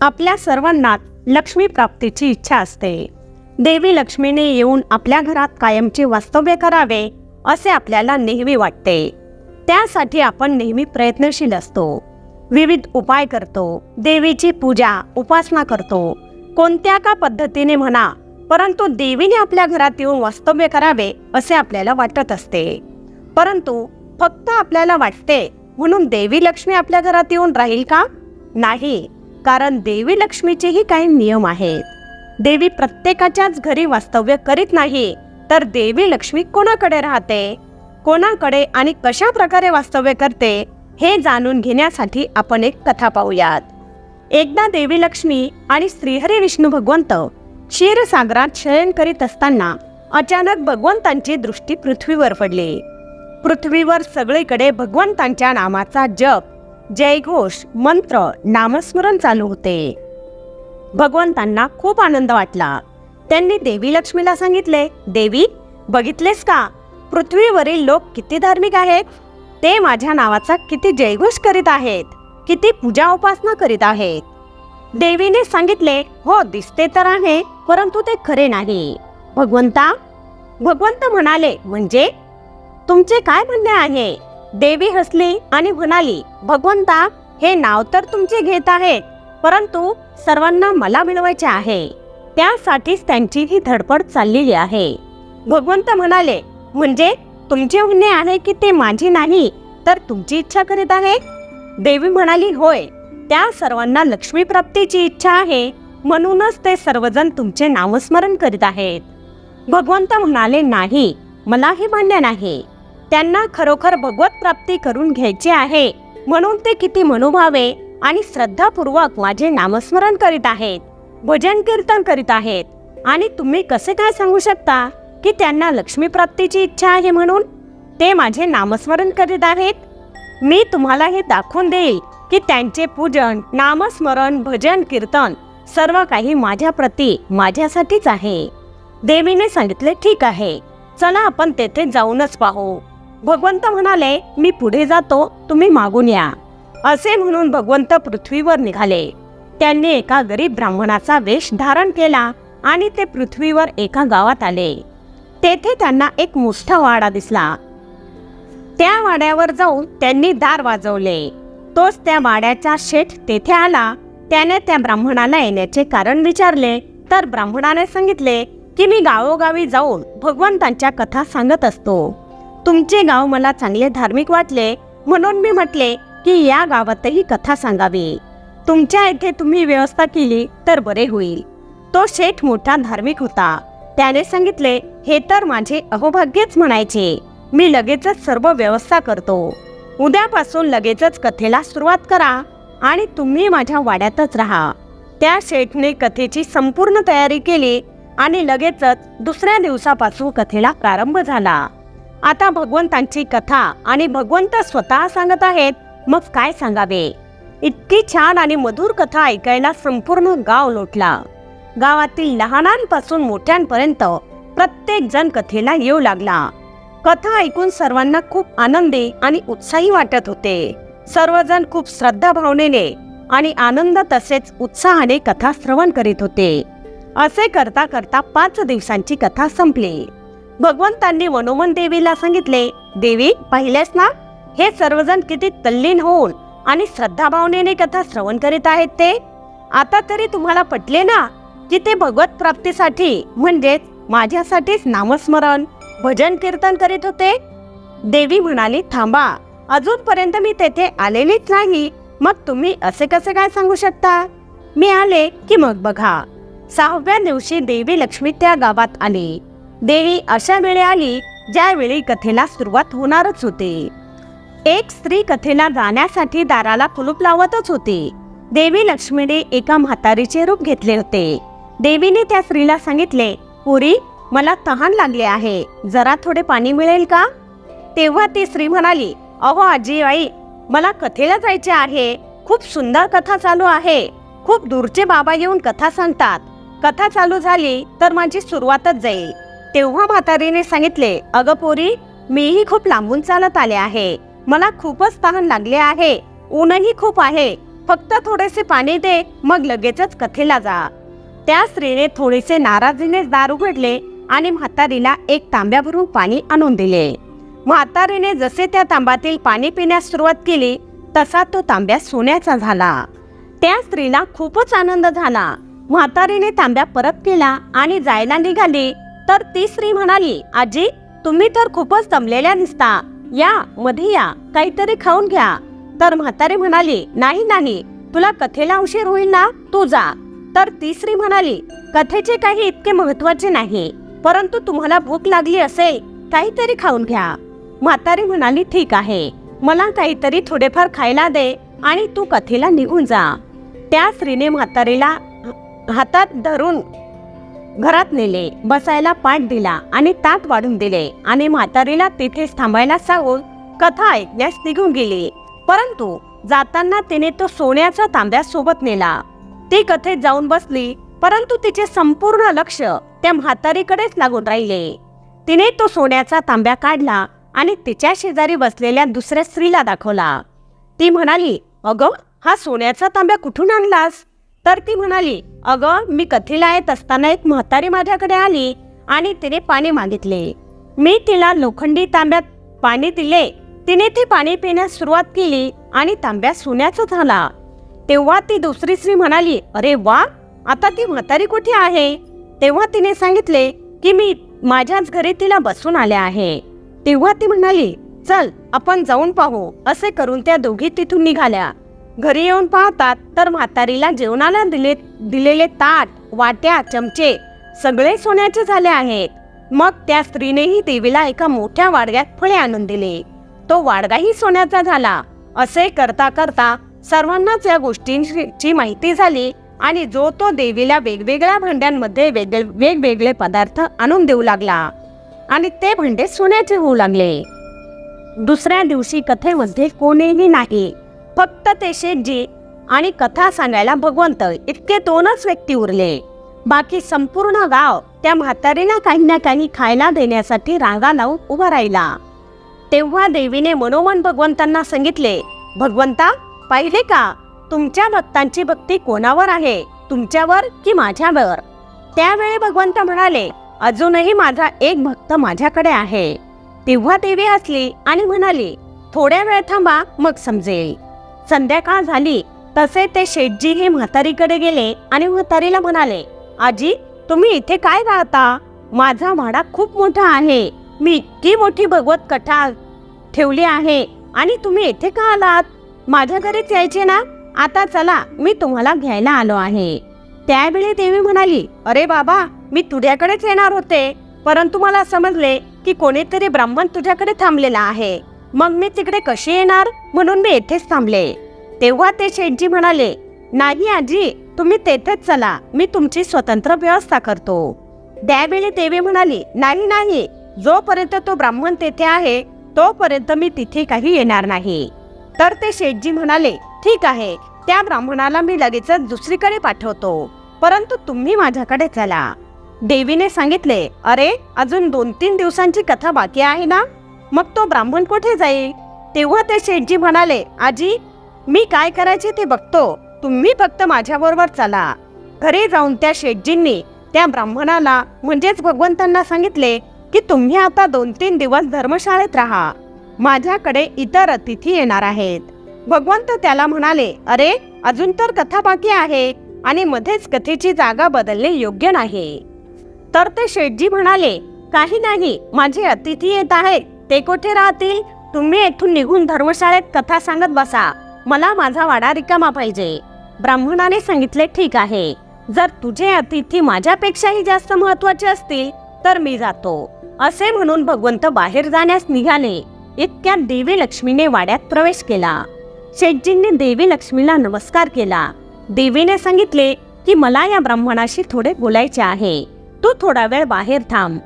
आपल्या सर्वांना लक्ष्मी प्राप्तीची इच्छा असते. देवी लक्ष्मीने येऊन आपल्या घरात कायमचे वास्तव्य करावे असे आपल्याला नेहमी वाटते. त्यासाठी आपण नेहमी प्रयत्नशील असतो. विविध उपाय करतो देवीची पूजा उपासना करतो. कोणत्या का पद्धतीने म्हणा परंतु देवीने आपल्या घरात येऊन वास्तव्य करावे असे आपल्याला वाटत असते. परंतु फक्त आपल्याला वाटते म्हणून देवी लक्ष्मी आपल्या घरात येऊन राहील का? नाही. कारण देवी लक्ष्मीचेही काही नियम आहेत. देवी प्रत्येकाच्याच घरी वास्तव्य करीत नाही तर देवी लक्ष्मी कोणाकडे राहते? कोणाकडे आणि कशा प्रकारे वास्तव्य करते हे जाणून घेण्यासाठी आपण एक कथा पाहूयात. एकदा देवी लक्ष्मी आणि श्रीहरी विष्णू भगवंत क्षीरसागरात शयन करीत असताना अचानक भगवंतांची दृष्टी पृथ्वीवर पडली. पृथ्वीवर सगळीकडे भगवंतांच्या नामाचा जप जयघोष मंत्र नामस्मरण चालू होते. भगवंतांना खूप आनंद वाटला. त्यांनी देवी लक्ष्मीला सांगितले देवी बघितलेस का? पृथ्वीवरील लोक किती धार्मिक आहेत? ते माझ्या नावाचा किती जयघोष करीत आहेत? किती पूजा उपासना करीत आहेत? देवीने सांगितले हो दिसते तर आहे परंतु ते खरे नाही. भगवंता? भगवंत म्हणाले म्हणजे? तुमचे काय म्हणणे आहे? देवी हसली आणि म्हणाली भगवंता हे नाव तर तुमचे घेत आहेत परंतु सर्वांना मला मिळवायचे आहे. त्यासाठीच त्यांची ही धडपड चाललेली आहे. भगवंत म्हणाले म्हणजे तुमचे म्हणणे आहे की ते माझी नाही तर तुमची इच्छा करीत आहे? देवी म्हणाली होय त्या सर्वांना लक्ष्मी प्राप्तीची इच्छा आहे म्हणूनच ते सर्वजण तुमचे नामस्मरण करीत आहेत. भगवंत म्हणाले नाही मला हे मान्य नाही. त्यांना खरोखर भगवत प्राप्ती करून घ्यायची आहे. म्हणून ते किती मनोभावे आणि श्रद्धापूर्वक माझे नामस्मरण करीत आहेत. भजन कीर्तन करीत आहेत. आणि तुम्ही कसे काय सांगू शकता की त्यांना लक्ष्मी प्राप्तीची इच्छा आहे म्हणून? ते माझे नामस्मरण करीत आहेत. मी तुम्हाला हे दाखवून देईल की त्यांचे पूजन नामस्मरण भजन कीर्तन सर्व काही माझ्या प्रती माझ्यासाठीच आहे. देवीने सांगितले ठीक आहे. चला आपण तेथे जाऊनच पाहू. भगवंत म्हणाले मी पुढे जातो तुम्ही मागून या. असे म्हणून भगवंत पृथ्वीवर निघाले. त्यांनी एका गरीब ब्राह्मणाचा वेश धारण केला आणि ते पृथ्वीवर एका गावात आले. तेथे त्यांना एक मोठा वाडा दिसला. त्या वाड्यावर जाऊन त्यांनी दार वाजवले. तोच त्या वाड्याचा शेठ तेथे आला. त्याने त्या ब्राह्मणाला येण्याचे कारण विचारले. तर ब्राह्मणाने सांगितले की मी गावोगावी जाऊन भगवंतांच्या कथा सांगत असतो. तुमचे गाव मला चांगले धार्मिक वाटले म्हणून मी म्हटले की या गावातही कथा सांगावी. तुमच्या इथे तुम्ही व्यवस्था केली तर बरे होईल. तो शेठ मोठा धार्मिक होता. त्याने सांगितले हे तर माझे अहोभाग्यच म्हणायचे. मी लगेचच सर्व व्यवस्था करतो. उद्यापासून लगेचच कथेला सुरुवात करा आणि तुम्ही माझ्या वाड्यातच राहा. त्या शेठने कथेची संपूर्ण तयारी केली आणि लगेचच दुसऱ्या दिवसापासून कथेला प्रारंभ झाला. आता भगवंतांची कथा आणि भगवंत स्वतः सांगत आहेत. मग काय सांगावे? इतकी छान आणि मधुर कथा ऐकायला संपूर्ण गाव लोटला. गावातील लहानांपासून मोठ्यांपर्यंत प्रत्येक जण कथेला येऊ लागला. कथा ऐकून सर्वांना खूप आनंदी आणि उत्साही वाटत होते. सर्वजण खूप श्रद्धा भावनेने आणि आनंद तसेच उत्साहाने कथा श्रवण करीत होते. असे करता करता पाच दिवसांची कथा संपली. भगवंतांनी वनोमन देवीला सांगितले देवी पाहिलेस ना? हे सर्वजण किती तल्लीन होऊन आणि श्रद्धाभावनेने कथा श्रवण करीत आहेत ते. आता तरी तुम्हाला पटले ना की ते भगवत प्राप्तीसाठी म्हणजेच माझ्यासाठीच नामस्मरण भजन कीर्तन करीत होते? देवी म्हणाली थांबा अजूनपर्यंत मी तेथे आलेलीच नाही. मग तुम्ही असे कसे काय सांगू शकता? मी आले की मग बघा. सहाव्या दिवशी देवी लक्ष्मी त्या गावात आली. देवी अशा वेळी आली ज्यावेळी कथेला सुरुवात होणारच होती. एक स्त्री कथेला जाण्यासाठी दाराला कुलूप लावतच होती. देवी लक्ष्मीने एका म्हातारीचे रूप घेतले होते. देवीने त्या स्त्रीला सांगितले पुरी मला तहान लागले आहे. जरा थोडे पाणी मिळेल का? तेव्हा ती स्त्री म्हणाली अहो आजी आई मला कथेला जायचे आहे. खूप सुंदर कथा चालू आहे. खूप दूरचे बाबा येऊन कथा सांगतात. कथा चालू झाली तर माझी सुरुवातच जाईल. तेव्हा म्हातारीने सांगितले अगं पोरी मीही खूप लांबून चालत आले आहे. मला खूपच तहान लागले आहे. ऊनही खूप आहे. फक्त थोडेसे पाणी दे मग लगेचच कथेला जा. त्या स्त्रीने थोडेसे नाराजीने दार उघडले आणि म्हातारीला एक तांब्या भरून पाणी आणून दिले. म्हातारीने जसे त्या तांब्यातील पाणी पिण्यास सुरुवात केली तसा तो तांब्या सोन्याचा झाला. त्या स्त्रीला खूपच आनंद झाला. म्हातारीने तांब्या परत केला आणि जायला निघाली. तर ती स्त्री म्हणाली आजी तुम्ही तर खूपच दमलेल्या दिसता. या मध्ये या काहीतरी खाऊन घ्या. तर म्हातारी म्हणाली नाही नाही तुला कथेला उशीर होईल ना तू जा. तर ती स्त्री म्हणाली कथेचे काही इतके महत्त्वाचे नाही परंतु तुम्हाला भूक लागली असेल काहीतरी खाऊन घ्या. म्हातारी म्हणाली ठीक आहे मला काहीतरी थोडेफार खायला दे आणि तू कथेला निघून जा. त्या स्त्रीने म्हातारीला हातात धरून घरात नेले बसायला पाठ दिला आणि ताट वाढून दिले. आणि म्हातारीला तिथेच थांबायला सांगून कथा ऐकण्यास निघून गेली. परंतु जाताना तिने तो सोन्याचा तांब्या सोबत नेला. ती कथेत जाऊन बसली परंतु तिचे संपूर्ण लक्ष त्या म्हातारीकडेच लागून राहिले. तिने तो सोन्याचा तांब्या काढला आणि तिच्या शेजारी बसलेल्या दुसऱ्या स्त्रीला दाखवला. ती म्हणाली अगं हा सोन्याचा तांब्या कुठून आणलास? तर ती म्हणाली अगं मी कथीला येत असताना एक म्हातारी माझ्याकडे आली आणि तिने पाणी मागितले. मी तिला लोखंडी तांब्यात पाणी दिले. तिने ते पाणी पिण्यास सुरुवात केली आणि तांब्या सोन्याचा झाला. तेव्हा ती दुसरी स्त्री म्हणाली अरे वा आता ती म्हातारी कुठे आहे? तेव्हा तिने सांगितले की मी माझ्याच घरी तिला बसून आले आहे. तेव्हा ती म्हणाली चल आपण जाऊन पाहू. असे करून त्या दोघी तिथून निघाल्या. घरी येऊन पाहतात तर म्हातारीला जेवणाला दिले दिलेले ताट वाट्या चमचे सगळे सोन्याचे झाले आहेत. मग त्या स्त्रीनेही देवीला एका मोठ्या वाडग्यात फळे आणून दिले. तो वाडगाही सोन्याचा झाला. असे करता करता सर्वांनाच या गोष्टींची माहिती झाली आणि जो तो देवीला वेगवेगळ्या भांड्यांमध्ये वेगळे वेगवेगळे पदार्थ आणून देऊ लागला आणि ते भांडे सोन्याचे होऊ लागले. दुसऱ्या दिवशी कथेमध्ये कोणीही नाही. फक्त ते शेठजी आणि कथा सांगायला भगवंत इतके दोनच व्यक्ती उरले. बाकी संपूर्ण गाव त्या म्हातारीला काही ना काही खायला देण्यासाठी रांगा लावून उभा राहिला. तेव्हा देवीने मनोमन भगवंतांना सांगितले भगवंता पाहिले का? तुमच्या भक्तांची भक्ती कोणावर आहे? तुमच्यावर की माझ्यावर? त्यावेळी भगवंत म्हणाले अजूनही माझा एक भक्त माझ्याकडे आहे. तेव्हा देवी असली आणि म्हणाली थोड्या वेळ थांबा मग समजेल. संध्याकाळ झाली. तसे ते शेठजी हे म्हातारीकडे गेले आणि म्हातारीला म्हणाले आजी तुम्ही इथे काय राहता? माझा म्हाडा खूप मोठा आहे. मी इतकी मोठी भगवत कथा ठेवली आहे. आणि तुम्ही येथे का आलात? माझ्या घरीच यायचे ना? आता चला मी तुम्हाला घ्यायला आलो आहे. त्यावेळी देवी म्हणाली अरे बाबा मी तुझ्याकडेच येणार होते. परंतु मला समजले की कोणीतरी ब्राह्मण तुझ्याकडे थांबलेला आहे. मग मी तिकडे कशी येणार? म्हणून मी येथेच थांबले. तेव्हा ते शेठजी म्हणाले नाही आजी तुम्ही तेथेच चला. मी तुमची स्वतंत्र व्यवस्था करतो. त्यावेळी देवी म्हणाली नाही नाही. जोपर्यंत तो ब्राह्मण तेथे आहे तोपर्यंत मी तिथे काही येणार नाही. तर ते शेठजी म्हणाले ठीक आहे. त्या ब्राह्मणाला मी लगेचच दुसरीकडे पाठवतो. परंतु तुम्ही माझ्याकडे चला. देवीने सांगितले अरे अजून दोन तीन दिवसांची कथा बाकी आहे ना? मग तो ब्राह्मण कुठे जाईल? तेव्हा ते शेठजी म्हणाले आजी मी काय करायचे ते बघतो. तुम्ही फक्त माझ्याबरोबर चला. घरी जाऊन त्या शेठजींनी त्या ब्राह्मणाला म्हणजेच भगवंतांना सांगितले की तुम्ही आता दोन तीन दिवस धर्मशाळेत राहा. माझ्याकडे इतर अतिथी येणार आहेत. भगवंत त्याला म्हणाले अरे अजून तर कथा बाकी आहे आणि मध्येच कथेची जागा बदलणे योग्य नाही. तर ते शेठजी म्हणाले काही नाही माझे अतिथी येत आहेत. ते कोठे राहतील? तुम्ही येथून निघून धर्मशाळेत कथा सांगत बसा. मला माझा वाडा रिकामा पाहिजे. ब्राह्मणाने सांगितले ठीक आहे. जर तुझे अतिथी माझ्यापेक्षाही जास्त महत्त्वाचे असतील तर मी जातो. असे म्हणून भगवंत बाहेर जाण्यास निघाले. इतक्यात देवी लक्ष्मीने वाड्यात प्रवेश केला. शेटजींनी देवी लक्ष्मीला नमस्कार केला. देवीने सांगितले की मला या ब्राह्मणाशी थोडे बोलायचे आहे. तू थोडा वेळ बाहेर थांब.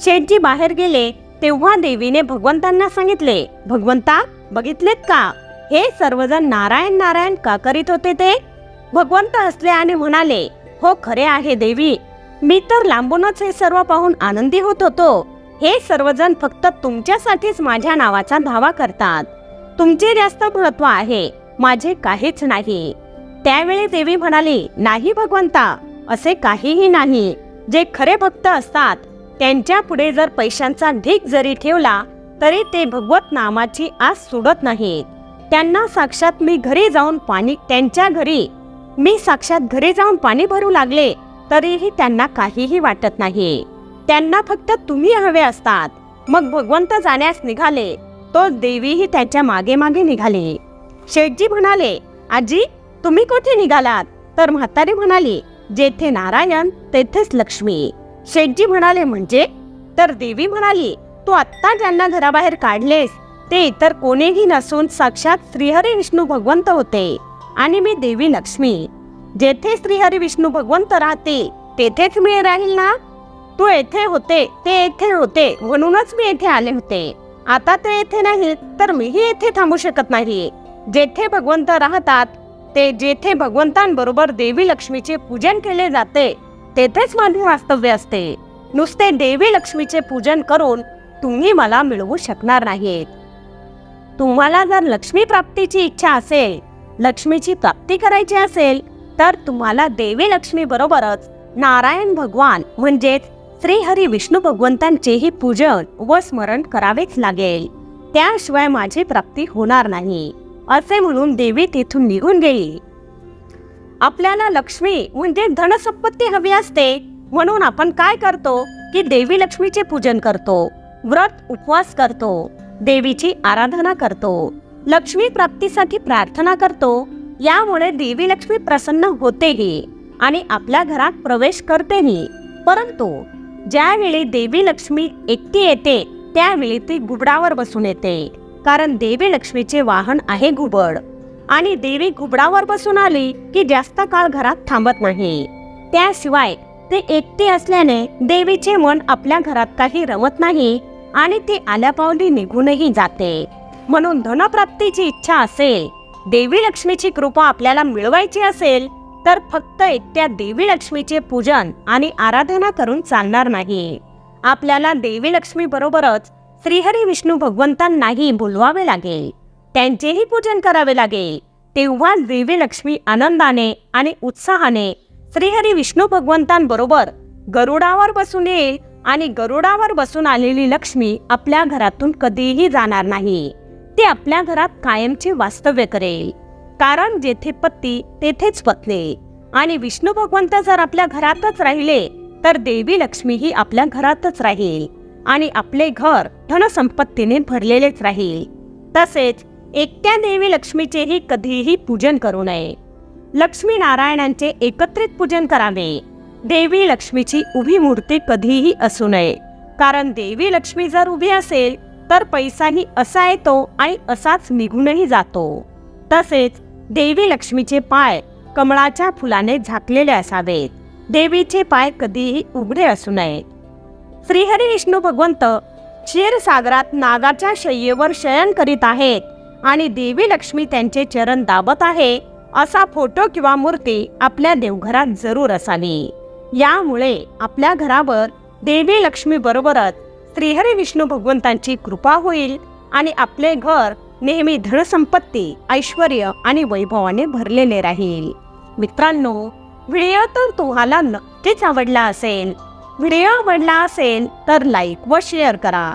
शेटजी बाहेर गेले. तेव्हा देवीने भगवंतांना सांगितले भगवंता बघितलेत का? हे सर्वजण नारायण नारायण का करीत होते ते? भगवंत हसले आणि म्हणाले हो खरे आहे देवी. मी तर लांबूनच हे सर्व पाहून आनंदी होत होतो. हे सर्वजण फक्त तुमच्यासाठीच माझ्या नावाचा धावा करतात. तुमचे जास्त महत्त्व आहे माझे काहीच नाही. त्यावेळी देवी म्हणाली नाही भगवंता असे काहीही नाही. जे खरे भक्त असतात त्यांच्या पुढे जर पैशांचा ढीक जरी ठेवला तरी ते भगवत नामाची आस सोडत नाहीत. त्यांना साक्षात मी घरी जाऊन पाणी त्यांच्या घरी. मी साक्षात घरी जाऊन पाणी भरू लागले तरीही त्यांना काहीही वाटत नाही. त्यांना फक्त तुम्ही हवे असतात. मग भगवंत जाण्यास निघाले. तो देवीही त्याच्यामागे मागे निघाले. शेठजी म्हणाले आजी तुम्ही कुठे निघालात? तर म्हातारी म्हणाली जेथे नारायण तेथेच लक्ष्मी. शेठजी म्हणाले म्हणजे? तर देवी म्हणाली तू आत्ता ज्यांना घराबाहेर काढलेस ते इतर कोणीही नसून साक्षात श्रीहरी विष्णू भगवंत होते आणि मी देवी लक्ष्मी. जेथे श्रीहरी विष्णू भगवंत राहते तेथेच मी राहील ना? तू येथे होते ते येथे होते म्हणूनच मी येथे आले होते. आता ते येथे नाही तर मीही येथे थांबू शकत नाही. जेथे भगवंत राहतात ते जेथे भगवंतांबरोबर देवी लक्ष्मीचे पूजन केले जाते तेथेच माझे वास्तव्य असते. नुसते देवी लक्ष्मीचे पूजन करून तुम्ही मला मिळवू शकणार नाहीत. तुम्हाला जर लक्ष्मी प्राप्तीची इच्छा असेल लक्ष्मीची प्राप्ती करायची असेल तर तुम्हाला देवी लक्ष्मी बरोबरच नारायण भगवान म्हणजेच श्रीहरी विष्णू भगवंतांचेही पूजन व स्मरण करावेच लागेल. त्याशिवाय माझी प्राप्ती होणार नाही. असे म्हणून देवी तिथून निघून गेली. आपल्याला लक्ष्मी म्हणजे धनसंपत्ती हवी असते. म्हणून आपण काय करतो? की देवी लक्ष्मीचे पूजन करतो. व्रत उपवास करतो. देवीची आराधना करतो. लक्ष्मी प्राप्तीसाठी प्रार्थना करतो. यामुळे देवी लक्ष्मी प्रसन्न होतेही आणि आपल्या घरात प्रवेश करतेही. परंतु ज्यावेळी देवी लक्ष्मी एकटी येते त्यावेळी ती घुबडावर बसून येते. कारण देवी लक्ष्मीचे वाहन आहे घुबड आणि देवी घुबडावर बसून आली की जास्त काळ घरात थांबत नाही. त्याशिवाय ते एकटे असल्याने देवीचे मन आपल्या घरात काही रमत नाही आणि ती आल्यापावली निघूनही जाते. म्हणून धनप्राप्तीची इच्छा असेल देवी लक्ष्मीची कृपा आपल्याला मिळवायची असेल तर फक्त एकट्या देवी लक्ष्मीचे पूजन आणि आराधना करून चालणार नाही. आपल्याला देवी लक्ष्मी बरोबरच श्रीहरी विष्णू भगवंतांनाही बोलवावे लागेल. त्यांचेही पूजन करावे लागेल. तेव्हा देवी लक्ष्मी आनंदाने आणि उत्साहाने श्रीहरी विष्णू भगवंतांबरोबर गरुडावर बसून येईल आणि गरुडावर बसून आलेली लक्ष्मी आपल्या घरातून कधीही जाणार नाही. ती आपल्या घरात कायमचे वास्तव्य करेल. कारण जेथे पत्ती तेथेच पत्नी. आणि विष्णू भगवंत जर आपल्या घरातच राहिले तर देवी लक्ष्मी ही आपल्या घरातच राहील. आणि आपले घर धनसंपत्तीने भरलेलेच राहील. तसेच एकट्या देवी लक्ष्मीचेही कधीही पूजन करू नये. लक्ष्मी नारायणांचे एकत्रित पूजन करावे. देवी लक्ष्मीची उभी मूर्ती कधीही असू नये. कारण देवी लक्ष्मी जर उभी असेल तर पैसाही असा येतो आणि असाच निघूनही जातो. तसेच देवी लक्ष्मीचे पाय कमळाच्या फुलाने झाकलेले असावेत. देवीचे पाय कधीही उघडे असू नयेत. श्रीहरी विष्णू भगवंत क्षीरसागरात नागाच्या शय्येवर शयन करीत आहेत. आणि देवी लक्ष्मी त्यांचे चरण दाबत आहे असा फोटो किंवा मूर्ती आपल्या देवघरात जरूर असावी. यामुळे आपल्या घरावर देवी लक्ष्मी बरोबरच श्रीहरी विष्णू भगवंतांची कृपा होईल आणि आपले घर नेहमी धनसंपत्ती ऐश्वर आणि वैभवाने भरलेले राहील. मित्रांनो व्हिडिओ तर तुम्हाला नक्कीच आवडला असेल. व्हिडिओ आवडला असेल तर लाईक व शेअर करा.